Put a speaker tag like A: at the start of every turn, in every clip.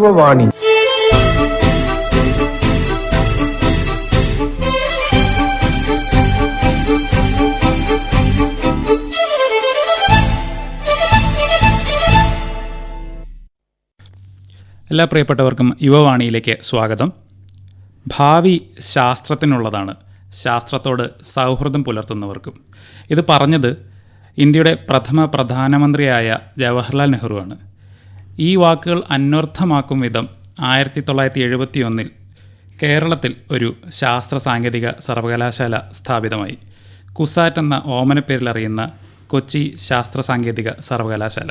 A: യുവവാണി
B: എല്ലാ പ്രിയപ്പെട്ടവർക്കും യുവവാണിയിലേക്ക് സ്വാഗതം. ഭാവി ശാസ്ത്രത്തിനുള്ളതാണ്. ശാസ്ത്രത്തോട് സൗഹൃദം പുലർത്തുന്നവർക്കും. ഇത് പറഞ്ഞത് ഇന്ത്യയുടെ പ്രഥമ പ്രധാനമന്ത്രിയായ ജവഹർലാൽ നെഹ്റുവാണ്. ഈ വാക്കുകൾ അന്വർത്ഥമാക്കും വിധം ആയിരത്തി തൊള്ളായിരത്തി എഴുപത്തി ഒന്നിൽ കേരളത്തിൽ ഒരു ശാസ്ത്ര സാങ്കേതിക സർവകലാശാല സ്ഥാപിതമായി. കുസാറ്റ് എന്ന ഓമനപ്പേരിൽ അറിയുന്ന കൊച്ചി ശാസ്ത്ര സാങ്കേതിക സർവകലാശാല.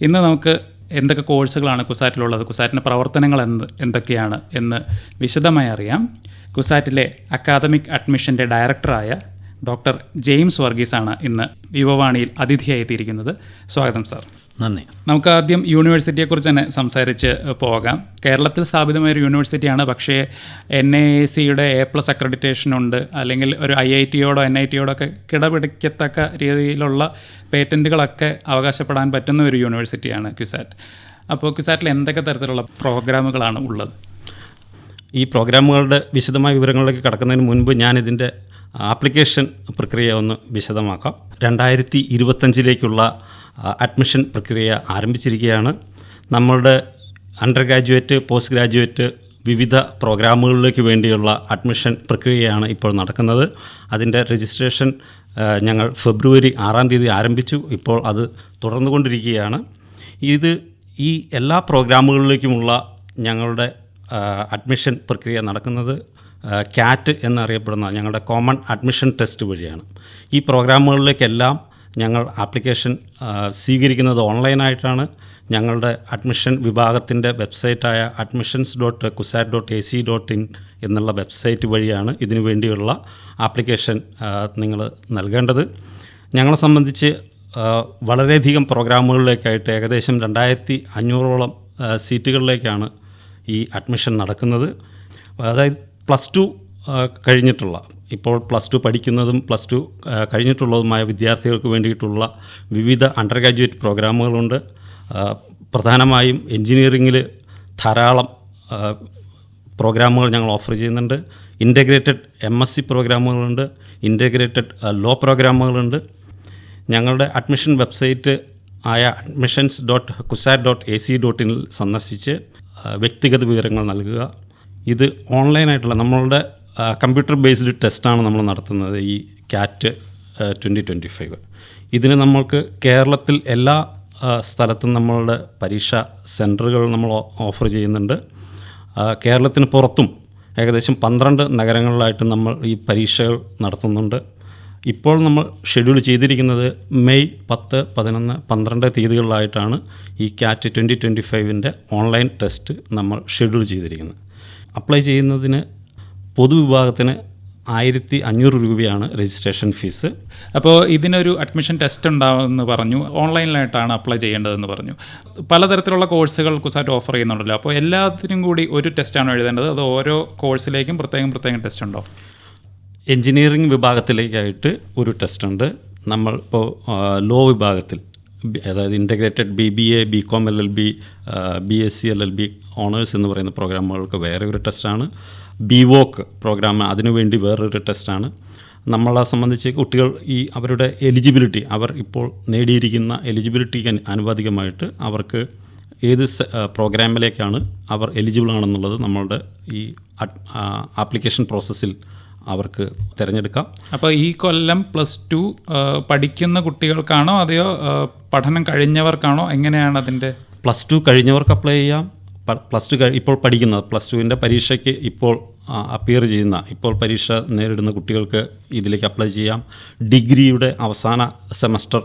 B: ഇന്ന് നമുക്ക് എന്തൊക്കെ കോഴ്സുകളാണ് കുസാറ്റിലുള്ളത് കുസാറ്റിന്റെ പ്രവർത്തനങ്ങൾ എന്ത് എന്തൊക്കെയാണ് എന്ന് വിശദമായി അറിയാം. കുസാറ്റിലെ അക്കാദമിക് അഡ്മിഷന്റെ ഡയറക്ടറായ ഡോക്ടർ ജെയിംസ് വർഗീസാണ് ഇന്ന് യുവവാണിയിൽ അതിഥിയായി എത്തിയിരിക്കുന്നത് സ്വാഗതം സാർ.
C: നന്ദി.
B: നമുക്ക് ആദ്യം യൂണിവേഴ്സിറ്റിയെക്കുറിച്ച് തന്നെ സംസാരിച്ച് പോകാം. കേരളത്തിൽ സ്ഥാപിതമായ ഒരു യൂണിവേഴ്സിറ്റിയാണ് പക്ഷേ എൻ ഐ എ സിയുടെ എ പ്ലസ് അക്രഡിറ്റേഷൻ ഉണ്ട്. അല്ലെങ്കിൽ ഒരു ഐ ഐ ടിയോടോ എൻ ഐ ടിയോടോ ഒക്കെ കിടപിടിക്കത്തക്ക രീതിയിലുള്ള പേറ്റന്റുകളൊക്കെ അവകാശപ്പെടാൻ പറ്റുന്ന ഒരു യൂണിവേഴ്സിറ്റിയാണ് ക്യുസാറ്റ്. അപ്പോൾ ക്യുസാറ്റിൽ എന്തൊക്കെ തരത്തിലുള്ള പ്രോഗ്രാമുകളാണ് ഉള്ളത്?
C: ഈ പ്രോഗ്രാമുകളുടെ വിശദമായ വിവരങ്ങളിലേക്ക് കടക്കുന്നതിന് മുൻപ് ഞാനിതിന്റെ ആപ്ലിക്കേഷൻ പ്രക്രിയ ഒന്ന് വിശദമാക്കാം. രണ്ടായിരത്തി ഇരുപത്തഞ്ചിലേക്കുള്ള അഡ്മിഷൻ പ്രക്രിയ ആരംഭിച്ചിരിക്കുകയാണ്. നമ്മളുടെ അണ്ടർ ഗ്രാജുവേറ്റ് പോസ്റ്റ് ഗ്രാജുവേറ്റ് വിവിധ പ്രോഗ്രാമുകളിലേക്ക് വേണ്ടിയുള്ള അഡ്മിഷൻ പ്രക്രിയയാണ് ഇപ്പോൾ നടക്കുന്നത്. അതിന്റെ രജിസ്ട്രേഷൻ ഞങ്ങൾ ഫെബ്രുവരി ആറാം തീയതി ആരംഭിച്ചു. ഇപ്പോൾ അത് തുടർന്നുകൊണ്ടിരിക്കുകയാണ്. ഇത് ഈ എല്ലാ പ്രോഗ്രാമുകളിലേക്കുമുള്ള ഞങ്ങളുടെ അഡ്മിഷൻ പ്രക്രിയ നടക്കുന്നത് ക്യാറ്റ് എന്നറിയപ്പെടുന്ന ഞങ്ങളുടെ കോമൺ അഡ്മിഷൻ ടെസ്റ്റ് വഴിയാണ്. ഈ പ്രോഗ്രാമുകളിലേക്കെല്ലാം ഞങ്ങൾ ആപ്ലിക്കേഷൻ സ്വീകരിക്കുന്നത് ഓൺലൈനായിട്ടാണ്. ഞങ്ങളുടെ അഡ്മിഷൻ വിഭാഗത്തിന്റെ വെബ്സൈറ്റായ admissions dot CUSAT dot A C dot in എന്നുള്ള വെബ്സൈറ്റ് വഴിയാണ് ഇതിനു വേണ്ടിയുള്ള ആപ്ലിക്കേഷൻ നിങ്ങൾ നൽകേണ്ടത്. ഞങ്ങളെ സംബന്ധിച്ച് വളരെയധികം പ്രോഗ്രാമുകളിലേക്കായിട്ട് ഏകദേശം രണ്ടായിരത്തി അഞ്ഞൂറോളം സീറ്റുകളിലേക്കാണ് ഈ അഡ്മിഷൻ നടക്കുന്നത്. അതായത് പ്ലസ് ടു കഴിഞ്ഞിട്ടുള്ള ഇപ്പോൾ പ്ലസ് ടു പഠിക്കുന്നതും പ്ലസ് ടു കഴിഞ്ഞിട്ടുള്ളതുമായ വിദ്യാർത്ഥികൾക്ക് വേണ്ടിയിട്ടുള്ള വിവിധ അണ്ടർ ഗ്രാജുവേറ്റ് പ്രോഗ്രാമുകളുണ്ട് പ്രധാനമായും എൻജിനീയറിങ്ങിൽ ധാരാളം പ്രോഗ്രാമുകൾ ഞങ്ങൾ ഓഫർ ചെയ്യുന്നുണ്ട്. ഇന്റഗ്രേറ്റഡ് എം എസ് സി പ്രോഗ്രാമുകളുണ്ട് ഇന്റഗ്രേറ്റഡ് ലോ പ്രോഗ്രാമുകളുണ്ട്. ഞങ്ങളുടെ അഡ്മിഷൻ വെബ്സൈറ്റ് ആയ admissions dot CUSAT dot A C dot ഇനിൽ സന്ദർശിച്ച് വ്യക്തിഗത വിവരങ്ങൾ നൽകുക. ഇത് ഓൺലൈനായിട്ടുള്ള നമ്മളുടെ കമ്പ്യൂട്ടർ ബേസ്ഡ് ടെസ്റ്റാണ് നമ്മൾ നടത്തുന്നത് ഈ ക്യാറ്റ് ട്വന്റി ട്വന്റി ഫൈവ് ഇതിന് നമ്മൾക്ക് കേരളത്തിൽ എല്ലാ സ്ഥലത്തും നമ്മളുടെ പരീക്ഷ സെന്ററുകൾ നമ്മൾ ഓഫർ ചെയ്യുന്നുണ്ട്. കേരളത്തിന് പുറത്തും ഏകദേശം പന്ത്രണ്ട് നഗരങ്ങളിലായിട്ട് നമ്മൾ ഈ പരീക്ഷകൾ നടത്തുന്നുണ്ട്. ഇപ്പോൾ നമ്മൾ ഷെഡ്യൂൾ ചെയ്തിരിക്കുന്നത് മെയ് പത്ത് പതിനൊന്ന് പന്ത്രണ്ട് തീയതികളിലായിട്ടാണ് ഈ ക്യാറ്റ് ട്വന്റി ട്വന്റി ഫൈവിന്റെ ഓൺലൈൻ ടെസ്റ്റ് നമ്മൾ ഷെഡ്യൂൾ ചെയ്തിരിക്കുന്നത്. അപ്ലൈ ചെയ്യുന്നതിന് പൊതുവിഭാഗത്തിന് ആയിരത്തി അഞ്ഞൂറ് രൂപയാണ് രജിസ്ട്രേഷൻ ഫീസ്
B: അപ്പോൾ ഇതിനൊരു അഡ്മിഷൻ ടെസ്റ്റ് ഉണ്ടാവുമെന്ന് പറഞ്ഞു. ഓൺലൈനിലായിട്ടാണ് അപ്ലൈ ചെയ്യേണ്ടതെന്ന് പറഞ്ഞു. പലതരത്തിലുള്ള കോഴ്സുകൾ കുസാറ്റ് ഓഫർ ചെയ്യുന്നുണ്ടല്ലോ. അപ്പോൾ എല്ലാത്തിനും കൂടി ഒരു ടെസ്റ്റാണ് എഴുതേണ്ടത്? അത് ഓരോ കോഴ്സിലേക്കും പ്രത്യേകം പ്രത്യേകം ടെസ്റ്റ് ഉണ്ടോ?
C: എഞ്ചിനീയറിംഗ് വിഭാഗത്തിലേക്കായിട്ട് ഒരു ടെസ്റ്റ് ഉണ്ട്. നമ്മൾ ഇപ്പോൾ ലോ വിഭാഗത്തിൽ അതായത് integrated B B A B com L L B B S C L L B honours എന്ന് പറയുന്ന പ്രോഗ്രാമുകൾക്ക് വേറെ ഒരു ടെസ്റ്റാണ് ബി വോക്ക് പ്രോഗ്രാം അതിനുവേണ്ടി വേറൊരു ടെസ്റ്റാണ്. നമ്മളെ സംബന്ധിച്ച് കുട്ടികൾ ഈ അവരുടെ എലിജിബിലിറ്റി അവർ ഇപ്പോൾ നേടിയിരിക്കുന്ന എലിജിബിലിറ്റിക്ക് അനുവാദികമായിട്ട് ആനുപാതികമായിട്ട് അവർക്ക് ഏത് പ്രോഗ്രാമിലേക്കാണ് അവർ എലിജിബിൾ ആണെന്നുള്ളത് നമ്മളുടെ ഈ ആപ്ലിക്കേഷൻ പ്രോസസ്സിൽ അവർക്ക് തിരഞ്ഞെടുക്കാം.
B: അപ്പോൾ ഈ കൊല്ലം പ്ലസ് ടു പഠിക്കുന്ന കുട്ടികൾക്കാണോ അതെയോ പഠനം കഴിഞ്ഞവർക്കാണോ എങ്ങനെയാണ് അതിന്റെ?
C: പ്ലസ് ടു കഴിഞ്ഞവർക്ക് അപ്ലൈ ചെയ്യാം. പ്ലസ് ടു ഇപ്പോൾ പഠിക്കുന്ന പ്ലസ് ടുവിന്റെ പരീക്ഷയ്ക്ക് ഇപ്പോൾ അപ്പിയർ ചെയ്യുന്ന ഇപ്പോൾ പരീക്ഷ നേരിടുന്ന കുട്ടികൾക്ക് ഇതിലേക്ക് അപ്ലൈ ചെയ്യാം. ഡിഗ്രിയുടെ അവസാന സെമസ്റ്റർ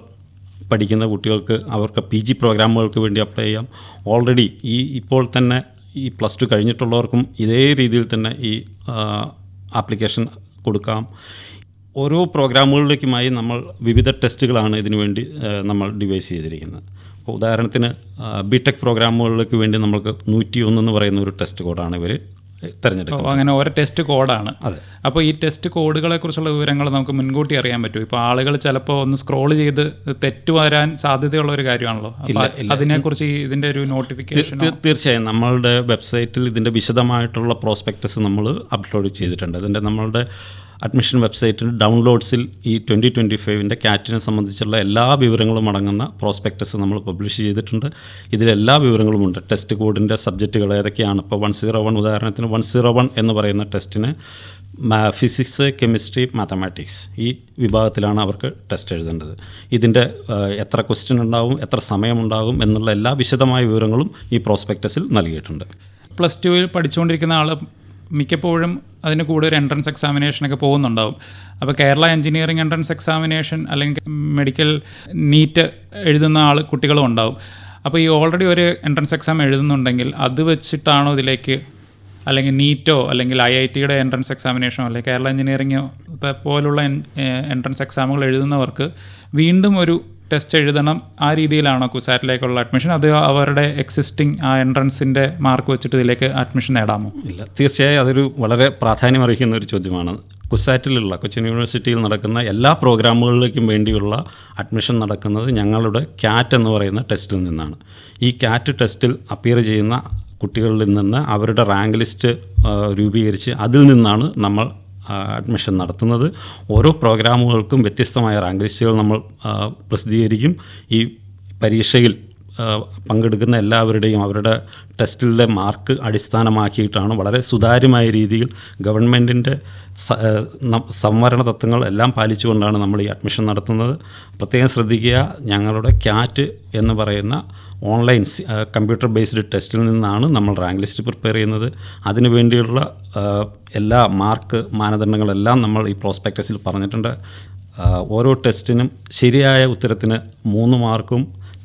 C: പഠിക്കുന്ന കുട്ടികൾക്ക് അവർക്ക് പി ജി പ്രോഗ്രാമുകൾക്ക് വേണ്ടി അപ്ലൈ ചെയ്യാം. ഓൾറെഡി ഈ ഇപ്പോൾ തന്നെ ഈ പ്ലസ് ടു കഴിഞ്ഞിട്ടുള്ളവർക്കും ഇതേ രീതിയിൽ തന്നെ ഈ ആപ്ലിക്കേഷൻ കൊടുക്കാം. ഓരോ പ്രോഗ്രാമുകളിലേക്കുമായി നമ്മൾ വിവിധ ടെസ്റ്റുകളാണ് ഇതിനുവേണ്ടി നമ്മൾ ഡിവൈസ് ചെയ്തിരിക്കുന്നത്. ഉദാഹരണത്തിന് ബി ടെക് പ്രോഗ്രാമുകളിലേക്ക് വേണ്ടി നമ്മൾക്ക് നൂറ്റി ഒന്ന് എന്ന് പറയുന്ന ഒരു ടെസ്റ്റ് കോഡാണ് ഇവർ തിരഞ്ഞെടുക്കുന്നത്.
B: അപ്പോൾ അങ്ങനെ ഓരോ ടെസ്റ്റ് കോഡാണ്. അപ്പോൾ ഈ ടെസ്റ്റ് കോഡുകളെ കുറിച്ചുള്ള വിവരങ്ങൾ നമുക്ക് മുൻകൂട്ടി അറിയാൻ പറ്റും. ഇപ്പോൾ ആളുകൾ ചിലപ്പോൾ ഒന്ന് സ്ക്രോൾ ചെയ്ത് തെറ്റ് വരാൻ സാധ്യതയുള്ള ഒരു കാര്യമാണല്ലോ. അതിനെക്കുറിച്ച് ഇതിന്റെ ഇതിന്റെ ഒരു നോട്ടിഫിക്കേഷൻ
C: തീർച്ചയായും നമ്മളുടെ വെബ്സൈറ്റിൽ ഇതിന്റെ വിശദമായിട്ടുള്ള പ്രോസ്പെക്ടസ് നമ്മൾ അപ്ലോഡ് ചെയ്തിട്ടുണ്ട്. അതിന്റെ നമ്മളുടെ അഡ്മിഷൻ വെബ്സൈറ്റിൽ ഡൗൺലോഡ്സിൽ ഈ ട്വന്റി ട്വന്റി ഫൈവിന്റെ കാറ്റിനെ സംബന്ധിച്ചുള്ള എല്ലാ വിവരങ്ങളും അടങ്ങുന്ന പ്രോസ്പെക്ടസ് നമ്മൾ പബ്ലിഷ് ചെയ്തിട്ടുണ്ട്. ഇതിലെല്ലാ വിവരങ്ങളുമുണ്ട് ടെസ്റ്റ് കോഡിന്റെ സബ്ജക്റ്റുകൾ ഏതൊക്കെയാണ്? ഇപ്പോൾ വൺ സീറോ വൺ ഉദാഹരണത്തിന് വൺ സീറോ വൺ എന്ന് പറയുന്ന ടെസ്റ്റിന് ഫിസിക്സ് കെമിസ്ട്രി മാത്തമാറ്റിക്സ് ഈ വിഭാഗത്തിലാണ് അവർക്ക് ടെസ്റ്റ് എഴുതേണ്ടത്. ഇതിന്റെ എത്ര ക്വസ്റ്റ്യൻ ഉണ്ടാവും എത്ര സമയമുണ്ടാകും എന്നുള്ള എല്ലാ വിശദമായ വിവരങ്ങളും ഈ പ്രോസ്പെക്ടസിൽ നൽകിയിട്ടുണ്ട്.
B: പ്ലസ് ടുവിൽ പഠിച്ചുകൊണ്ടിരിക്കുന്ന ആൾ മിക്കപ്പോഴും അതിന് കൂടെ ഒരു എൻട്രൻസ് എക്സാമിനേഷനൊക്കെ പോകുന്നുണ്ടാവും. അപ്പോൾ കേരള എഞ്ചിനീയറിംഗ് എൻട്രൻസ് എക്സാമിനേഷൻ അല്ലെങ്കിൽ മെഡിക്കൽ നീറ്റ് എഴുതുന്ന ആൾ കുട്ടികളും ഉണ്ടാവും. അപ്പോൾ ഈ ഓൾറെഡി ഒരു എൻട്രൻസ് എക്സാം എഴുതുന്നുണ്ടെങ്കിൽ അത് വെച്ചിട്ടാണോ ഇതിലേക്ക് അല്ലെങ്കിൽ നീറ്റോ അല്ലെങ്കിൽ ഐ ഐ ടിയുടെ എൻട്രൻസ് എക്സാമിനേഷനോ അല്ലെങ്കിൽ കേരള എഞ്ചിനീയറിംഗോ പോലുള്ള എൻട്രൻസ് എക്സാമുകൾ എഴുതുന്നവർക്ക് വീണ്ടും ഒരു ടെസ്റ്റ് എഴുതണം. ആ രീതിയിലാണോ കുസാറ്റിലേക്കുള്ള അഡ്മിഷൻ അത് അവരുടെ എക്സിസ്റ്റിംഗ് ആ എൻട്രൻസിന്റെ മാർക്ക് വെച്ചിട്ട് ഇതിലേക്ക് അഡ്മിഷൻ നേടാമോ?
C: ഇല്ല തീർച്ചയായും അതൊരു വളരെ പ്രാധാന്യം പ്രാധാന്യമർഹിക്കുന്ന ഒരു ചോദ്യമാണ്. കുസാറ്റിലുള്ള കൊച്ചിൻ യൂണിവേഴ്സിറ്റിയിൽ നടക്കുന്ന എല്ലാ പ്രോഗ്രാമുകളിലേക്കും വേണ്ടിയുള്ള അഡ്മിഷൻ നടക്കുന്നത് ഞങ്ങളുടെ ക്യാറ്റ് എന്ന് പറയുന്ന ടെസ്റ്റിൽ നിന്നാണ്. ഈ ക്യാറ്റ് ടെസ്റ്റിൽ അപ്പിയർ ചെയ്യുന്ന കുട്ടികളിൽ നിന്ന് അവരുടെ റാങ്ക് ലിസ്റ്റ് രൂപീകരിച്ച് അതിൽ നിന്നാണ് നമ്മൾ അഡ്മിഷൻ നടത്തുന്നത്. ഓരോ പ്രോഗ്രാമുകൾക്കും വ്യത്യസ്തമായ റാങ്ക് ലിസ്റ്റുകൾ നമ്മൾ പ്രസിദ്ധീകരിക്കും. ഈ പരീക്ഷയിൽ പങ്കെടുക്കുന്ന എല്ലാവരുടെയും അവരുടെ ടെസ്റ്റിലെ മാർക്ക് അടിസ്ഥാനമാക്കിയിട്ടാണ് വളരെ സുതാര്യമായ രീതിയിൽ ഗവൺമെന്റിന്റെ സംവരണ തത്വങ്ങൾ എല്ലാം പാലിച്ചുകൊണ്ടാണ് നമ്മൾ ഈ അഡ്മിഷൻ നടത്തുന്നത്. പ്രത്യേകം ശ്രദ്ധിക്കുക ഞങ്ങളുടെ ക്യാറ്റ് എന്ന് പറയുന്ന ഓൺലൈൻ കമ്പ്യൂട്ടർ ബേസ്ഡ് ടെസ്റ്റിൽ നിന്നാണ് നമ്മൾ റാങ്ക് ലിസ്റ്റ് പ്രിപ്പയർ ചെയ്യുന്നത്. അതിനു വേണ്ടിയുള്ള എല്ലാ മാർക്ക് മാനദണ്ഡങ്ങളെല്ലാം നമ്മൾ ഈ പ്രോസ്പെക്ടസിൽ പറഞ്ഞിട്ടുണ്ട്. ഓരോ ടെസ്റ്റിനും ശരിയായ ഉത്തരത്തിന് മൂന്ന് മാർക്കും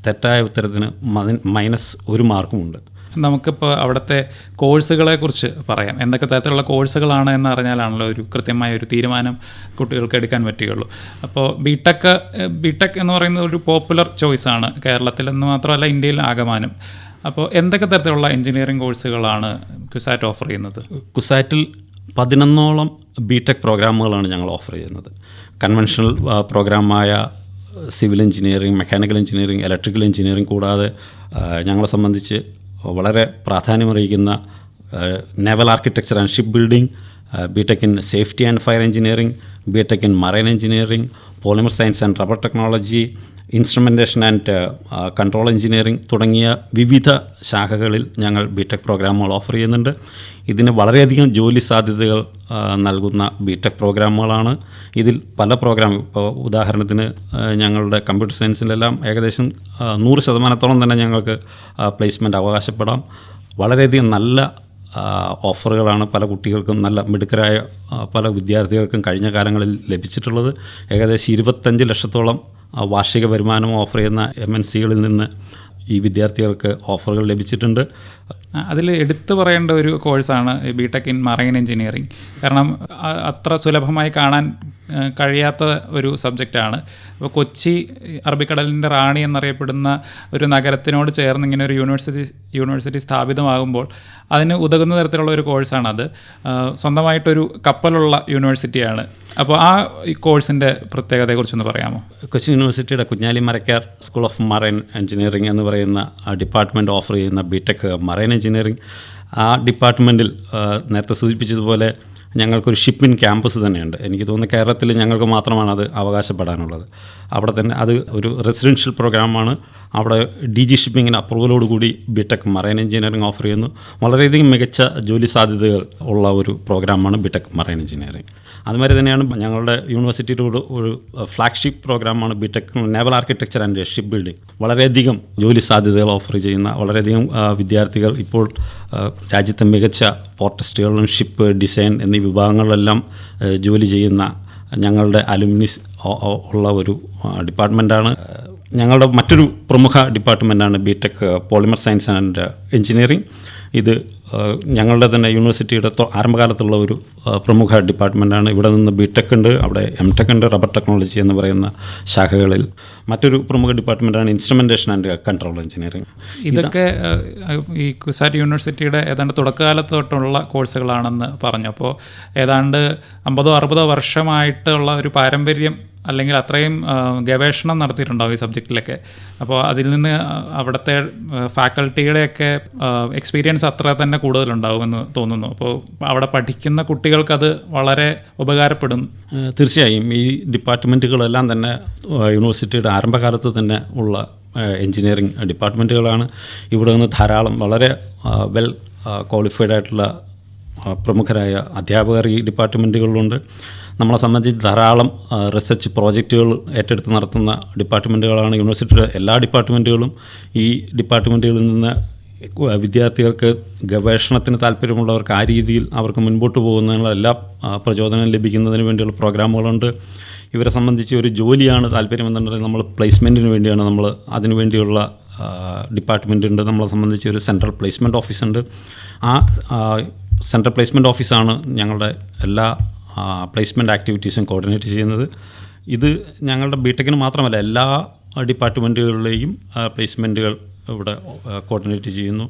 C: തെറ്റായ ഉത്തരത്തിന് മതി- മൈനസ് ഒരു മാർക്കുമുണ്ട്
B: നമുക്കിപ്പോൾ അവിടുത്തെ കോഴ്സുകളെ കുറിച്ച് പറയാം. എന്തൊക്കെ തരത്തിലുള്ള കോഴ്സുകളാണ് എന്ന് അറിഞ്ഞാലാണല്ലോ ഒരു കൃത്യമായ ഒരു തീരുമാനം കുട്ടികൾക്ക് എടുക്കാൻ പറ്റുകയുള്ളൂ. അപ്പോൾ ബിടെക് ബിടെക് എന്ന് പറയുന്നത് ഒരു പോപ്പുലർ ചോയ്സാണ് കേരളത്തിൽ എന്ന് മാത്രമല്ല ഇന്ത്യയിൽ ആകമാനം. അപ്പോൾ എന്തൊക്കെ തരത്തിലുള്ള എഞ്ചിനീയറിംഗ് കോഴ്സുകളാണ് കുസാറ്റ് ഓഫർ ചെയ്യുന്നത്?
C: കുസാറ്റിൽ പതിനൊന്നോളം ബിടെക് പ്രോഗ്രാമുകളാണ് ഞങ്ങൾ ഓഫർ ചെയ്യുന്നത്. Conventional പ്രോഗ്രാമായ civil engineering mechanical engineering electrical engineering കൂടാതെ ഞങ്ങളെ സംബന്ധിച്ച് വളരെ പ്രാധാന്യമറിയിക്കുന്ന naval architecture and ship building B tech in safety and fire engineering B tech in marine engineering polymer science and rubber technology instrumentation and control engineering തുടങ്ങിയ വിവിധ ശാഖകളിൽ ഞങ്ങൾ BTech പ്രോഗ്രാമുകൾ offer ചെയ്യുന്നുണ്ട്. ഇതിന് വളരെയധികം ജോലി സാധ്യതകൾ നൽകുന്ന ബിടെക് പ്രോഗ്രാമുകളാണ് ഇതിൽ പല പ്രോഗ്രാം ഇപ്പോൾ ഉദാഹരണത്തിന് ഞങ്ങളുടെ കമ്പ്യൂട്ടർ സയൻസിലെല്ലാം ഏകദേശം നൂറ് ശതമാനത്തോളം തന്നെ ഞങ്ങൾക്ക് പ്ലേസ്മെന്റ് അവകാശപ്പെടാം. വളരെയധികം നല്ല ഓഫറുകളാണ് പല കുട്ടികൾക്കും നല്ല മിടുക്കരായ പല വിദ്യാർത്ഥികൾക്കും കഴിഞ്ഞ കാലങ്ങളിൽ ലഭിച്ചിട്ടുള്ളത്. ഏകദേശം ഇരുപത്തഞ്ച് ലക്ഷത്തോളം വാർഷിക വരുമാനം ഓഫർ ചെയ്യുന്ന എം എൻ സികളിൽ നിന്ന് ഈ വിദ്യാർത്ഥികൾക്ക് ഓഫറുകൾ ലഭിച്ചിട്ടുണ്ട്.
B: അതിൽ എടുത്തു പറയേണ്ട ഒരു കോഴ്സാണ് B tech in marine engineering കാരണം അത്ര സുലഭമായി കാണാൻ കഴിയാത്ത ഒരു സബ്ജക്റ്റാണ് അപ്പോൾ കൊച്ചി അറബിക്കടലിന്റെ റാണി എന്നറിയപ്പെടുന്ന ഒരു നഗരത്തിനോട് ചേർന്ന് ഇങ്ങനെ ഒരു യൂണിവേഴ്സിറ്റി യൂണിവേഴ്സിറ്റി സ്ഥാപിതമാകുമ്പോൾ അതിന് ഉതകുന്ന തരത്തിലുള്ള ഒരു കോഴ്സാണത് സ്വന്തമായിട്ടൊരു കപ്പലുള്ള യൂണിവേഴ്സിറ്റിയാണ് അപ്പോൾ ആ കോഴ്സിന്റെ പ്രത്യേകതയെക്കുറിച്ചൊന്ന് പറയാമോ?
C: കൊച്ചി യൂണിവേഴ്സിറ്റിയുടെ Kunjali Marakkar school of marine engineering എന്ന് പറയുന്ന ഡിപ്പാർട്ട്മെന്റ് ഓഫർ ചെയ്യുന്ന ബിടെക് മറൈൻ എഞ്ചിനീയറിംഗ് ആ ഡിപ്പാർട്ട്മെന്റിൽ നേരത്തെ സൂചിപ്പിച്ചതുപോലെ ഞങ്ങൾക്കൊരു ഷിപ്പിൻ ക്യാമ്പസ് തന്നെയുണ്ട്. എനിക്ക് തോന്നുന്നു കേരളത്തിൽ ഞങ്ങൾക്ക് മാത്രമാണ് അത് അവകാശപ്പെടാനുള്ളത്. അവിടെ തന്നെ അത് ഒരു റെസിഡൻഷ്യൽ പ്രോഗ്രാമാണ് അവിടെ ഡി ജി ഷിപ്പിങ്ങിന് അപ്രൂവലോടുകൂടി B tech marine engineering offer ചെയ്യുന്നു. വളരെയധികം മികച്ച ജോലി സാധ്യതകൾ ഉള്ള ഒരു പ്രോഗ്രാമാണ് ബിടെക് മറൈൻ എഞ്ചിനീയറിംഗ്. അതുമാതിരി തന്നെയാണ് ഞങ്ങളുടെ യൂണിവേഴ്സിറ്റിയുടെ ഒരു ഫ്ലാഗ്ഷിപ്പ് പ്രോഗ്രാമാണ് B tech naval architecture and ship building. വളരെയധികം ജോലി സാധ്യതകൾ ഓഫർ ചെയ്യുന്ന വളരെയധികം വിദ്യാർത്ഥികൾ ഇപ്പോൾ രാജ്യത്തെ മികച്ച പോർട്ടസ്റ്റുകളിലും ഷിപ്പ് ഡിസൈൻ എന്നീ വിഭാഗങ്ങളിലെല്ലാം ജോലി ചെയ്യുന്ന ഞങ്ങളുടെ അലുമിനിസ് ഉള്ള ഒരു ഡിപ്പാർട്ട്മെന്റാണ് ഞങ്ങളുടെ മറ്റൊരു പ്രമുഖ ഡിപ്പാർട്ട്മെന്റാണ് B tech polymer science and engineering ഇത് ഞങ്ങളുടെ തന്നെ യൂണിവേഴ്സിറ്റിയുടെ ആരംഭകാലത്തുള്ള ഒരു പ്രമുഖ ഡിപ്പാർട്ട്മെന്റാണ് ഇവിടെ നിന്ന് ബി ടെക് ഉണ്ട് അവിടെ എം ടെക് ഉണ്ട് റബ്ബർ ടെക്നോളജി എന്ന് പറയുന്ന ശാഖകളിൽ. മറ്റൊരു പ്രമുഖ ഡിപ്പാർട്ട്മെന്റാണ് ഇൻസ്ട്രുമെന്റേഷൻ ആൻഡ് കൺട്രോൾ എഞ്ചിനീയറിംഗ്.
B: ഇതൊക്കെ ഈ കുസാറ്റ് യൂണിവേഴ്സിറ്റിയുടെ ഏതാണ്ട് തുടക്കകാലത്ത് തൊട്ടുള്ള കോഴ്സുകളാണെന്ന് പറഞ്ഞു. അപ്പോൾ ഏതാണ്ട് അമ്പതോ അറുപതോ വർഷമായിട്ടുള്ള ഒരു പാരമ്പര്യം അല്ലെങ്കിൽ അത്രയും ഗവേഷണം നടത്തിയിട്ടുണ്ടാവും ഈ സബ്ജക്റ്റിലൊക്കെ. അപ്പോൾ അതിൽ നിന്ന് അവിടുത്തെ ഫാക്കൽറ്റിയുടെയൊക്കെ എക്സ്പീരിയൻസ് അത്ര തന്നെ കൂടുതലുണ്ടാവുമെന്ന് തോന്നുന്നു. അപ്പോൾ അവിടെ പഠിക്കുന്ന കുട്ടികൾക്കത് വളരെ ഉപകാരപ്പെടും.
C: തീർച്ചയായും ഈ ഡിപ്പാർട്ട്മെന്റുകളെല്ലാം തന്നെ യൂണിവേഴ്സിറ്റിയുടെ ആരംഭകാലത്ത് തന്നെ ഉള്ള എഞ്ചിനീയറിംഗ് ഡിപ്പാർട്ട്മെന്റുകളാണ്. ഇവിടെ നിന്ന് ധാരാളം വളരെ വെൽ ക്വാളിഫൈഡ് ആയിട്ടുള്ള പ്രമുഖരായ അധ്യാപകർ ഈ ഡിപ്പാർട്ട്മെന്റുകളിലുണ്ട്. നമ്മളെ സംബന്ധിച്ച് ധാരാളം റിസർച്ച് പ്രോജക്റ്റുകൾ ഏറ്റെടുത്ത് നടത്തുന്ന ഡിപ്പാർട്ട്മെന്റുകളാണ് യൂണിവേഴ്സിറ്റിയുടെ എല്ലാ ഡിപ്പാർട്ട്മെന്റുകളും ഈ ഡിപ്പാർട്ട്മെന്റുകളിൽ നിന്ന് വിദ്യാർത്ഥികൾക്ക് ഗവേഷണത്തിന് താല്പര്യമുള്ളവർക്ക് ആ രീതിയിൽ അവർക്ക് മുൻപോട്ട് പോകുന്നതിനുള്ള എല്ലാ പ്രചോദനം ലഭിക്കുന്നതിന് വേണ്ടിയുള്ള പ്രോഗ്രാമുകളുണ്ട്. ഇവരെ സംബന്ധിച്ച് ഒരു ജോലിയാണ് താല്പര്യമെന്നുണ്ടെങ്കിൽ നമ്മൾ പ്ലേസ്മെന്റിന് വേണ്ടിയാണ് നമ്മൾ അതിനു വേണ്ടിയുള്ള ഡിപ്പാർട്ട്മെന്റ് ഉണ്ട്. നമ്മളെ സംബന്ധിച്ച് ഒരു സെൻട്രൽ പ്ലേസ്മെന്റ് ഓഫീസുണ്ട് ആ സെൻട്രൽ പ്ലേസ്മെന്റ് ഓഫീസാണ് ഞങ്ങളുടെ എല്ലാ പ്ലേസ്മെന്റ് ആക്ടിവിറ്റീസും കോർഡിനേറ്റ് ചെയ്യുന്നത്. ഇത് ഞങ്ങളുടെ ബിടെക്കിന് മാത്രമല്ല എല്ലാ ഡിപ്പാർട്ട്മെന്റുകളിലെയും പ്ലേസ്മെന്റുകൾ ഇവിടെ കോർഡിനേറ്റ് ചെയ്യുന്നു.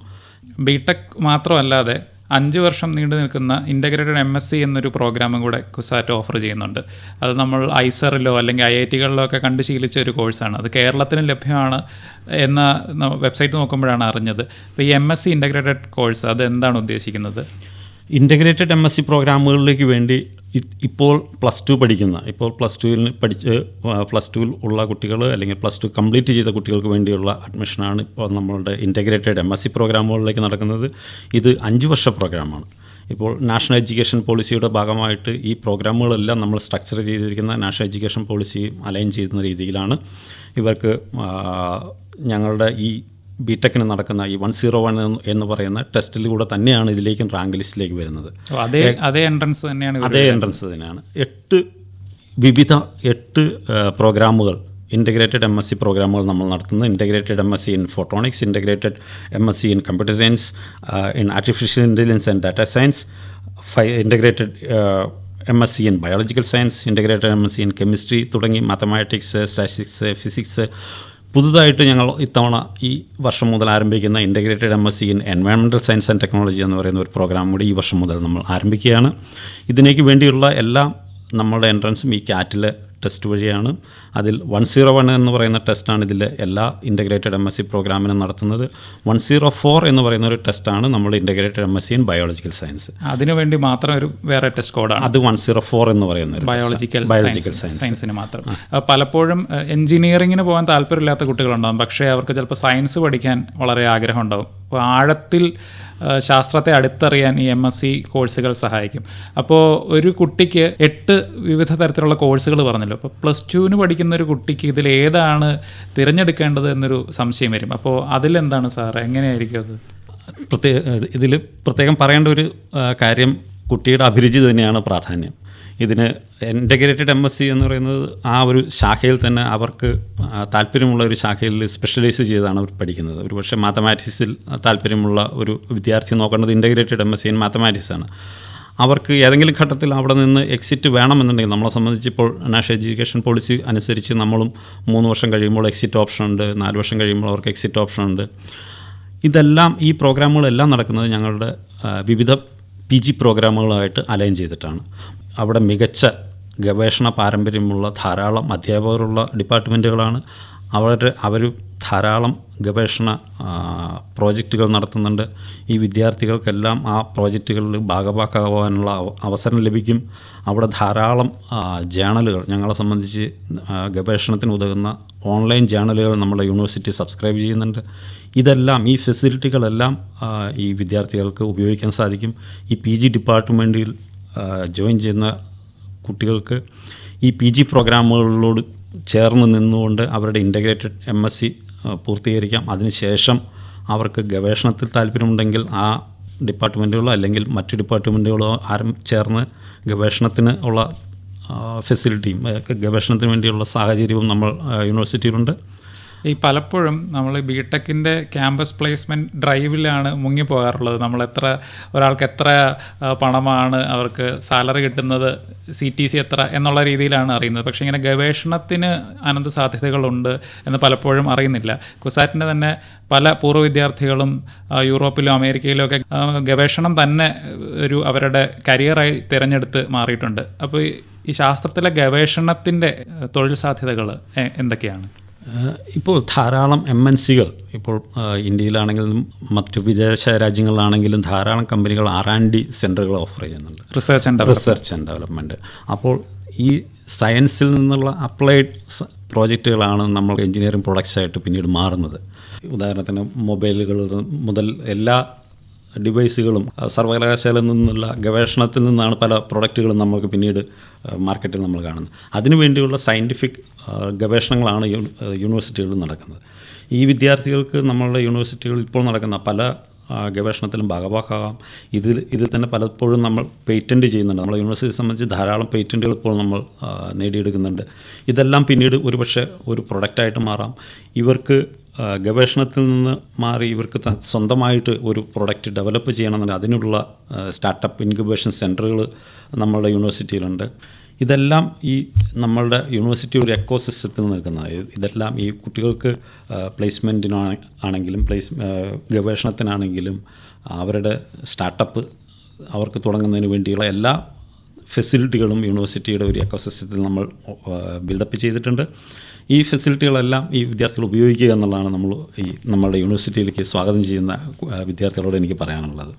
B: ബിടെക് മാത്രമല്ലാതെ അഞ്ച് വർഷം നീണ്ടു നിൽക്കുന്ന ഇന്റഗ്രേറ്റഡ് എം എസ് സി എന്നൊരു പ്രോഗ്രാമും കൂടെ കുസാറ്റ് ഓഫർ ചെയ്യുന്നുണ്ട്. അത് നമ്മൾ ഐസറിലോ അല്ലെങ്കിൽ ഐ ഐ ടികളിലോ ഒക്കെ കണ്ട് ശീലിച്ച ഒരു കോഴ്സാണ് അത് കേരളത്തിന് ലഭ്യമാണ് എന്ന വെബ്സൈറ്റ് നോക്കുമ്പോഴാണ് അറിഞ്ഞത്. അപ്പോൾ ഈ M S C integrated course അത് എന്താണ് ഉദ്ദേശിക്കുന്നത്?
C: ഇന്റഗ്രേറ്റഡ് എം എസ് സി പ്രോഗ്രാമുകളിലേക്ക് വേണ്ടി ഇപ്പോൾ പ്ലസ് ടു പഠിക്കുന്ന ഇപ്പോൾ പ്ലസ് ടുവിൽ പഠിച്ച് പ്ലസ് ടുവിൽ ഉള്ള കുട്ടികൾ അല്ലെങ്കിൽ പ്ലസ് ടു കംപ്ലീറ്റ് ചെയ്ത കുട്ടികൾക്ക് വേണ്ടിയുള്ള അഡ്മിഷനാണ് ഇപ്പോൾ നമ്മളുടെ ഇന്റഗ്രേറ്റഡ് എം എസ് സി പ്രോഗ്രാമുകളിലേക്ക് നടക്കുന്നത്. ഇത് അഞ്ച് വർഷ പ്രോഗ്രാമാണ് ഇപ്പോൾ നാഷണൽ എഡ്യൂക്കേഷൻ പോളിസിയുടെ ഭാഗമായിട്ട് ഈ പ്രോഗ്രാമുകളെല്ലാം നമ്മൾ സ്ട്രക്ചർ ചെയ്തിരിക്കുന്ന നാഷണൽ എഡ്യൂക്കേഷൻ പോളിസിയും അലൈൻ ചെയ്യുന്ന രീതിയിലാണ്. ഇവർക്ക് ഞങ്ങളുടെ ഈ ബി ടെക്കിന് നടക്കുന്ന ഈ വൺ സീറോ വൺ എന്ന് പറയുന്ന ടെസ്റ്റിലൂടെ തന്നെയാണ് ഇതിലേക്കും റാങ്ക് ലിസ്റ്റിലേക്ക് വരുന്നത്.
B: അതേ അതേ എൻട്രൻസ് തന്നെയാണ്
C: അതേ എൻട്രൻസ് തന്നെയാണ്. എട്ട് വിവിധ എട്ട് പ്രോഗ്രാമുകൾ ഇന്റഗ്രേറ്റഡ് എം എസ് സി പ്രോഗ്രാമുകൾ നമ്മൾ നടത്തുന്നത്. Integrated M S C in photonics integrated M S C in computer science in artificial intelligence and data science phi integrated M S C in biological science integrated M S C in chemistry തുടങ്ങി mathematics statistics physics പുതുതായിട്ട് ഞങ്ങൾ ഇത്തവണ ഈ വർഷം മുതൽ ആരംഭിക്കുന്ന integrated M S C in എൻവയോൺമെന്റൽ science and technology എന്ന് പറയുന്ന ഒരു പ്രോഗ്രാം കൂടി ഈ വർഷം മുതൽ നമ്മൾ ആരംഭിക്കുകയാണ്. ഇതിനേക്ക് വേണ്ടിയുള്ള എല്ലാ നമ്മുടെ എൻട്രൻസും ഈ കാറ്റിലെ ടെസ്റ്റ് വഴിയാണ്. അതിൽ വൺ സീറോ വൺ എന്ന് പറയുന്ന ടെസ്റ്റാണ് ഇതിലെ എല്ലാ ഇന്റഗ്രേറ്റഡ് എം എസ് സി പ്രോഗ്രാമിനും നടത്തുന്നത്. വൺ സീറോ ഫോർ എന്ന് പറയുന്ന ഒരു ടെസ്റ്റാണ് നമ്മൾ integrated M S C in biological science
B: അതിനുവേണ്ടി മാത്രം ഒരു വേറെ ടെസ്റ്റ് കോഡാണ്
C: അത് വൺ സീറോ ഫോർ എന്ന് പറയുന്ന
B: ബയോളജിക്കൽ
C: ബയോളജിക്കൽ
B: സയൻസ്
C: സയൻസ്
B: സയൻസിന് മാത്രം. പലപ്പോഴും എഞ്ചിനീയറിങ്ങിന് പോകാൻ താല്പര്യമില്ലാത്ത കുട്ടികളുണ്ടാകും പക്ഷേ അവർക്ക് ചിലപ്പോൾ സയൻസ് പഠിക്കാൻ വളരെ ആഗ്രഹമുണ്ടാകും അപ്പോൾ ആഴത്തിൽ ശാസ്ത്രത്തെ അടുത്തറിയാൻ ഈ എം എസ് സി കോഴ്സുകൾ സഹായിക്കും. അപ്പോൾ ഒരു കുട്ടിക്ക് എട്ട് വിവിധ തരത്തിലുള്ള കോഴ്സുകൾ പറഞ്ഞല്ലോ. അപ്പോൾ പ്ലസ് ടുവിന് പഠിക്കുന്ന ഒരു കുട്ടിക്ക് ഇതിൽ ഏതാണ് തിരഞ്ഞെടുക്കേണ്ടത് എന്നൊരു സംശയം വരും. അപ്പോൾ അതിലെന്താണ് സാർ എങ്ങനെയായിരിക്കും അത്?
C: പ്രത്യേക ഇതിൽ പ്രത്യേകം പറയേണ്ട ഒരു കാര്യം കുട്ടിയുടെ അഭിരുചി തന്നെയാണ് പ്രാധാന്യം. ഇതിന് ഇന്റഗ്രേറ്റഡ് എം എസ് സി എന്ന് പറയുന്നത് ആ ഒരു ശാഖയിൽ തന്നെ അവർക്ക് താല്പര്യമുള്ള ഒരു ശാഖയിൽ സ്പെഷ്യലൈസ് ചെയ്താണ് അവർ പഠിക്കുന്നത്. ഒരു പക്ഷേ മാത്തമാറ്റിക്സിൽ താല്പര്യമുള്ള ഒരു വിദ്യാർത്ഥി നോക്കേണ്ടത് integrated M S C in mathematics ആണ്. അവർക്ക് ഏതെങ്കിലും ഘട്ടത്തിൽ അവിടെ നിന്ന് എക്സിറ്റ് വേണമെന്നുണ്ടെങ്കിൽ നമ്മളെ സംബന്ധിച്ച് ഇപ്പോൾ നാഷണൽ എഡ്യൂക്കേഷൻ പോളിസി അനുസരിച്ച് നമ്മളും മൂന്ന് വർഷം കഴിയുമ്പോൾ എക്സിറ്റ് ഓപ്ഷൻ ഉണ്ട് നാല് വർഷം കഴിയുമ്പോൾ അവർക്ക് എക്സിറ്റ് ഓപ്ഷൻ ഉണ്ട്. ഇതെല്ലാം ഈ പ്രോഗ്രാമുകളെല്ലാം നടക്കുന്നത് ഞങ്ങളുടെ വിവിധ പി ജി പ്രോഗ്രാമുകളായിട്ട് അലൈൻ ചെയ്തിട്ടാണ്. അവിടെ മികച്ച ഗവേഷണ പാരമ്പര്യമുള്ള ധാരാളം അധ്യാപകരുള്ള ഡിപ്പാർട്ട്മെന്റുകളാണ്. അവർ അവർ ധാരാളം ഗവേഷണ പ്രോജക്റ്റുകൾ നടത്തുന്നുണ്ട്. ഈ വിദ്യാർത്ഥികൾക്കെല്ലാം ആ പ്രോജക്റ്റുകളിൽ ഭാഗഭാക്കാവാനുള്ള അവസരം ലഭിക്കും. അവിടെ ധാരാളം ജേണലുകൾ ഞങ്ങളെ സംബന്ധിച്ച് ഗവേഷണത്തിന് ഉതകുന്ന ഓൺലൈൻ ജേണലുകൾ നമ്മുടെ യൂണിവേഴ്സിറ്റി സബ്സ്ക്രൈബ് ചെയ്യുന്നുണ്ട്. ഇതെല്ലാം ഈ ഫെസിലിറ്റികളെല്ലാം ഈ വിദ്യാർത്ഥികൾക്ക് ഉപയോഗിക്കാൻ സാധിക്കും. ഈ പി ജി ഡിപ്പാർട്ട്മെന്റിൽ ജോയിൻ ചെയ്യുന്ന കുട്ടികൾക്ക് ഈ പി ജി പ്രോഗ്രാമുകളിലോട് ചേർന്ന് നിന്നുകൊണ്ട് അവരുടെ ഇന്റഗ്രേറ്റഡ് എം എസ് സി പൂർത്തീകരിക്കാം. അതിനുശേഷം അവർക്ക് ഗവേഷണത്തിൽ താല്പര്യമുണ്ടെങ്കിൽ ആ ഡിപ്പാർട്ട്മെന്റുകളോ അല്ലെങ്കിൽ മറ്റ് ഡിപ്പാർട്ട്മെന്റുകളോ ആരും ചേർന്ന് ഗവേഷണത്തിന് ഉള്ള ഫെസിലിറ്റിയും ഗവേഷണത്തിന് വേണ്ടിയുള്ള സാഹചര്യവും നമ്മൾ യൂണിവേഴ്സിറ്റിയിലുണ്ട്
B: ഈ പലപ്പോഴും നമ്മൾ ബി ടെക്കിന്റെ ക്യാമ്പസ് പ്ലേസ്മെന്റ് ഡ്രൈവിലാണ് മുങ്ങി പോകാറുള്ളത്. നമ്മൾ എത്ര ഒരാൾക്ക് എത്ര പണമാണ് അവർക്ക് സാലറി കിട്ടുന്നത് സി ടി സി എത്ര എന്നുള്ള രീതിയിലാണ് അറിയുന്നത്. പക്ഷേ ഇങ്ങനെ ഗവേഷണത്തിന് അനന്ത സാധ്യതകളുണ്ട് എന്ന് പലപ്പോഴും അറിയുന്നില്ല. കുസാറ്റിന്റെ തന്നെ പല പൂർവ വിദ്യാർത്ഥികളും യൂറോപ്പിലും അമേരിക്കയിലും ഒക്കെ ഗവേഷണം തന്നെ ഒരു അവരുടെ കരിയറായി തിരഞ്ഞെടുത്ത് മാറിയിട്ടുണ്ട്. അപ്പോൾ ഈ- ശാസ്ത്രത്തിലെ ഗവേഷണത്തിന്റെ തൊഴിൽ സാധ്യതകൾ എന്തൊക്കെയാണ്?
C: ഇപ്പോൾ ധാരാളം എം എൻ സികൾ ഇപ്പോൾ ഇന്ത്യയിലാണെങ്കിലും മറ്റു വിദേശ രാജ്യങ്ങളിലാണെങ്കിലും ധാരാളം കമ്പനികൾ ആർ ആൻഡ് ഡി സെന്ററുകൾ ഓഫർ ചെയ്യുന്നുണ്ട്.
B: Research and
C: research and development അപ്പോൾ ഈ സയൻസിൽ നിന്നുള്ള അപ്ലൈഡ് പ്രോജക്റ്റുകളാണ് നമ്മൾ എഞ്ചിനീയറിംഗ് പ്രൊഡക്ട്സ് ആയിട്ട് പിന്നീട് മാറുന്നത്. ഉദാഹരണത്തിന് മൊബൈലുകൾ മുതൽ എല്ലാ ഡിവൈസുകളും സർവകലാശാലയിൽ നിന്നുള്ള ഗവേഷണത്തിൽ നിന്നാണ് പല പ്രൊഡക്റ്റുകളും നമ്മൾക്ക് പിന്നീട് മാർക്കറ്റിൽ നമ്മൾ കാണുന്നത്. അതിനുവേണ്ടിയുള്ള സയന്റിഫിക് ഗവേഷണങ്ങളാണ് യൂണിവേഴ്സിറ്റികളിൽ നടക്കുന്നത്. ഈ വിദ്യാർത്ഥികൾക്ക് നമ്മളുടെ യൂണിവേഴ്സിറ്റികളിൽ ഇപ്പോൾ നടക്കുന്ന പല ഗവേഷണത്തിലും ഭാഗഭാക്കാകാം ഇതിൽ ഇതിൽ തന്നെ പലപ്പോഴും നമ്മൾ പേറ്റന്റ് ചെയ്യുന്നുണ്ട്. നമ്മളെ യൂണിവേഴ്സിറ്റി സംബന്ധിച്ച് ധാരാളം പേറ്റന്റുകൾ ഇപ്പോൾ നമ്മൾ നേടിയെടുക്കുന്നുണ്ട്. ഇതെല്ലാം പിന്നീട് ഒരുപക്ഷെ ഒരു പ്രൊഡക്റ്റായിട്ട് മാറാം. ഇവർക്ക് ഗവേഷണത്തിൽ നിന്ന് മാറി ഇവർക്ക് സ്വന്തമായിട്ട് ഒരു പ്രൊഡക്റ്റ് ഡെവലപ്പ് ചെയ്യണമെന്നുണ്ടെങ്കിൽ അതിനുള്ള സ്റ്റാർട്ടപ്പ് ഇൻക്യുബേഷൻ സെന്ററുകൾ നമ്മളുടെ യൂണിവേഴ്സിറ്റിയിലുണ്ട് ഇതെല്ലാം ഈ നമ്മളുടെ യൂണിവേഴ്സിറ്റി ഒരു എക്കോ സിസ്റ്റത്തിൽ നിൽക്കുന്ന ഇതെല്ലാം ഈ കുട്ടികൾക്ക് പ്ലേസ്മെന്റിനാണ് ആണെങ്കിലും പ്ലേസ് ഗവേഷണത്തിനാണെങ്കിലും അവരുടെ സ്റ്റാർട്ടപ്പ് അവർക്ക് തുടങ്ങുന്നതിന് വേണ്ടിയുള്ള എല്ലാ ഫെസിലിറ്റികളും യൂണിവേഴ്സിറ്റിയുടെ ഒരു എക്കോ സിസ്റ്റത്തിൽ നമ്മൾ ബിൽഡപ്പ് ചെയ്തിട്ടുണ്ട്. ഈ ഫെസിലിറ്റികളെല്ലാം ഈ വിദ്യാർത്ഥികൾ ഉപയോഗിക്കുക എന്നുള്ളതാണ് നമ്മൾ ഈ നമ്മളുടെ യൂണിവേഴ്സിറ്റിയിലേക്ക് സ്വാഗതം ചെയ്യുന്ന വിദ്യാർത്ഥികളോട് എനിക്ക് പറയാനുള്ളത്.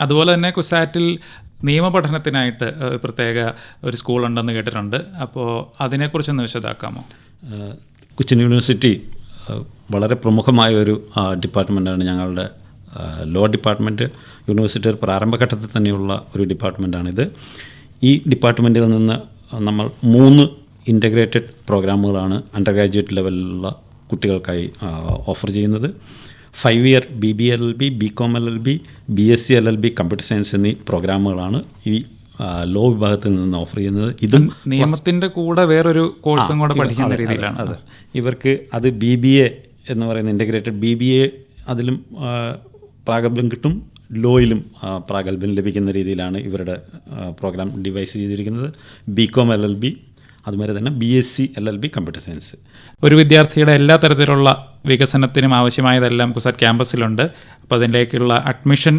B: അതുപോലെ തന്നെ കുസാറ്റിൽ നിയമപഠനത്തിനായിട്ട് പ്രത്യേക ഒരു സ്കൂൾ ഉണ്ടെന്ന് കേട്ടിട്ടുണ്ട്. അപ്പോൾ അതിനെക്കുറിച്ചൊന്ന് വിശദാക്കാമോ?
C: കൊച്ചിൻ യൂണിവേഴ്സിറ്റി വളരെ പ്രമുഖമായ ഒരു ഡിപ്പാർട്ട്മെന്റാണ് ഞങ്ങളുടെ ലോ ഡിപ്പാർട്ട്മെന്റ് യൂണിവേഴ്സിറ്റി ഒരു പ്രാരംഭഘട്ടത്തിൽ തന്നെയുള്ള ഒരു ഡിപ്പാർട്ട്മെന്റാണിത് ഈ ഡിപ്പാർട്ട്മെന്റിൽ നിന്ന് നമ്മൾ മൂന്ന് ഇന്റഗ്രേറ്റഡ് പ്രോഗ്രാമുകളാണ് അണ്ടർ ഗ്രാജുവേറ്റ് ലെവലിലുള്ള കുട്ടികൾക്കായി ഓഫർ ചെയ്യുന്നത്. Five year B B L L B B com L L B B S C L L B computer science എന്നീ പ്രോഗ്രാമുകളാണ് ഈ ലോ വിഭാഗത്തിൽ നിന്ന് ഓഫർ ചെയ്യുന്നത്. ഇതും
B: നിയമത്തിന്റെ കൂടെ വേറൊരു കോഴ്സും കൂടെ പഠിക്കുന്ന രീതിയിലാണ്.
C: അതെ ഇവർക്ക് അത് ബി ബി എ എന്ന് പറയുന്ന ഇന്റഗ്രേറ്റഡ് ബി ബി എ അതിലും പ്രാഗൽഭ്യം കിട്ടും. ലോയിലും പ്രാഗൽഭ്യം ലഭിക്കുന്ന രീതിയിലാണ് ഇവരുടെ പ്രോഗ്രാം ഡിവൈസ് ചെയ്തിരിക്കുന്നത്. B com L L B അതുമാതിരി തന്നെ B S C L L B computer science
B: ഒരു വിദ്യാർത്ഥിയുടെ എല്ലാ തരത്തിലുള്ള വികസനത്തിനും ആവശ്യമായതെല്ലാം കുസാറ്റ് ക്യാമ്പസിലുണ്ട്. അപ്പോൾ അതിലേക്കുള്ള അഡ്മിഷൻ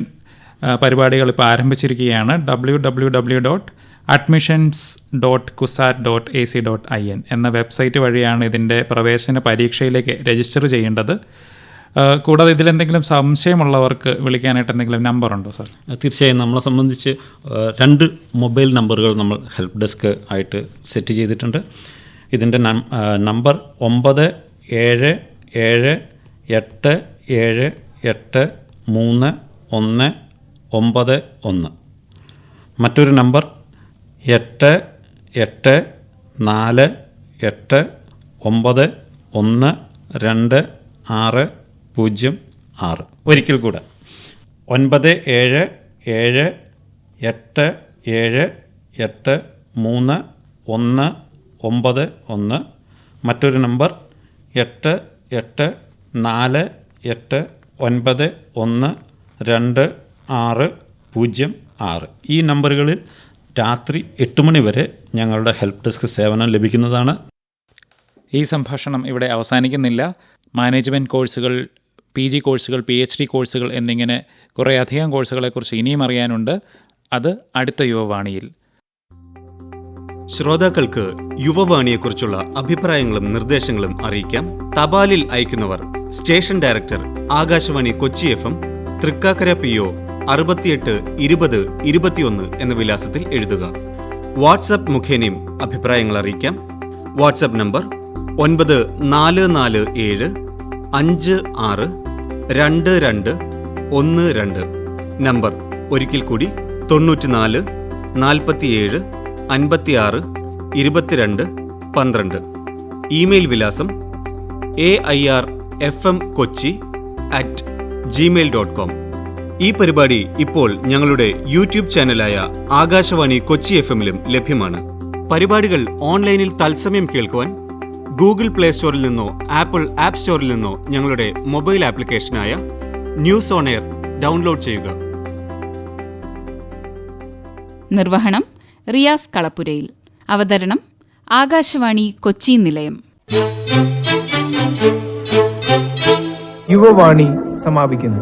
B: പരിപാടികൾ ഇപ്പോൾ ആരംഭിച്ചിരിക്കുകയാണ്. W W W dot admissions dot Cusat dot A C dot I N എന്ന വെബ്സൈറ്റ് വഴിയാണ് ഇതിന്റെ പ്രവേശന പരീക്ഷയിലേക്ക് രജിസ്റ്റർ ചെയ്യേണ്ടത്. കൂടാതെ ഇതിലെന്തെങ്കിലും സംശയമുള്ളവർക്ക് വിളിക്കാനായിട്ട് എന്തെങ്കിലും നമ്പർ ഉണ്ടോ സാർ
C: തീർച്ചയായും നമ്മളെ സംബന്ധിച്ച് രണ്ട് മൊബൈൽ നമ്പറുകൾ നമ്മൾ ഹെൽപ്പ് ഡെസ്ക് ആയിട്ട് സെറ്റ് ചെയ്തിട്ടുണ്ട്. ഇതിന്റെ നമ്പർ ഒമ്പത് ഏഴ് ഏഴ് എട്ട് ഏഴ് എട്ട് മൂന്ന് ഒന്ന് ഒമ്പത് ഒന്ന്. മറ്റൊരു നമ്പർ എട്ട് എട്ട് നാല് എട്ട് ഒമ്പത് ഒന്ന് രണ്ട് ആറ് പൂജ്യം ആറ്. ഒരിക്കൽ കൂടെ. ഒൻപത് ഏഴ് ഏഴ് എട്ട് ഏഴ് എട്ട് മൂന്ന് ഒന്ന് ഒമ്പത് ഒന്ന്. മറ്റൊരു നമ്പർ എട്ട് എട്ട് നാല് എട്ട് ഒൻപത് ഒന്ന് രണ്ട് ആറ് പൂജ്യം ആറ്. ഈ നമ്പറുകളിൽ രാത്രി എട്ട് മണി വരെ ഞങ്ങളുടെ ഹെൽപ്പ് ഡെസ്ക് സേവനം ലഭിക്കുന്നതാണ്.
B: ഈ സംഭാഷണം ഇവിടെ അവസാനിക്കുന്നില്ല. മാനേജ്മെന്റ് കോഴ്സുകൾ പി ജി കോഴ്സുകൾ പി എച്ച് ഡി കോഴ്സുകൾ എന്നിങ്ങനെ കുറേയധികം കോഴ്സുകളെക്കുറിച്ച് ഇനിയും അറിയാനുണ്ട്. അത് അടുത്ത യുവവാണിയിൽ.
A: ശ്രോതാക്കൾക്ക് യുവവാണിയെക്കുറിച്ചുള്ള അഭിപ്രായങ്ങളും നിർദ്ദേശങ്ങളും അറിയിക്കാം. തപാലിൽ അയക്കുന്നവർ station director Akashvani Kochi F M Thrikkakara P O അറുപത്തിയെട്ട് ഇരുപത് ഇരുപത്തിയൊന്ന് എന്ന വിലാസത്തിൽ എഴുതുക. വാട്സപ്പ് മുഖേനയും അഭിപ്രായങ്ങൾ അറിയിക്കാം. വാട്സപ്പ് നമ്പർ ഒൻപത് നാല് നാല് ഏഴ് അഞ്ച് ആറ് രണ്ട് രണ്ട് ഒന്ന് രണ്ട് നമ്പർ. ഒരിക്കൽ കൂടി തൊണ്ണൂറ്റിനാല് നാൽപ്പത്തിയേഴ് അൻപത്തിയാറ് ഇരുപത്തിരണ്ട് പന്ത്രണ്ട്. ഇമെയിൽ വിലാസം A I R F M Kochi at Gmail dot com ഈ പരിപാടി ഇപ്പോൾ ഞങ്ങളുടെ യൂട്യൂബ് ചാനലായ ആകാശവാണി കൊച്ചി എഫ് എമ്മിലും ലഭ്യമാണ്. പരിപാടികൾ ഓൺലൈനിൽ തത്സമയം കേൾക്കുവാൻ ഗൂഗിൾ പ്ലേ സ്റ്റോറിൽ നിന്നോ ആപ്പിൾ ആപ്പ് സ്റ്റോറിൽ നിന്നോ ഞങ്ങളുടെ മൊബൈൽ ആപ്ലിക്കേഷനായ ന്യൂസ് ഓൺ എയർ ഡൗൺലോഡ് ചെയ്യുക.
D: നിർവഹണം റിയാസ് കളപ്പുരയിൽ. അവതരണം ആകാശവാണി കൊച്ചി നിലയം.
E: യുവവാണി സമാപിക്കുന്നു.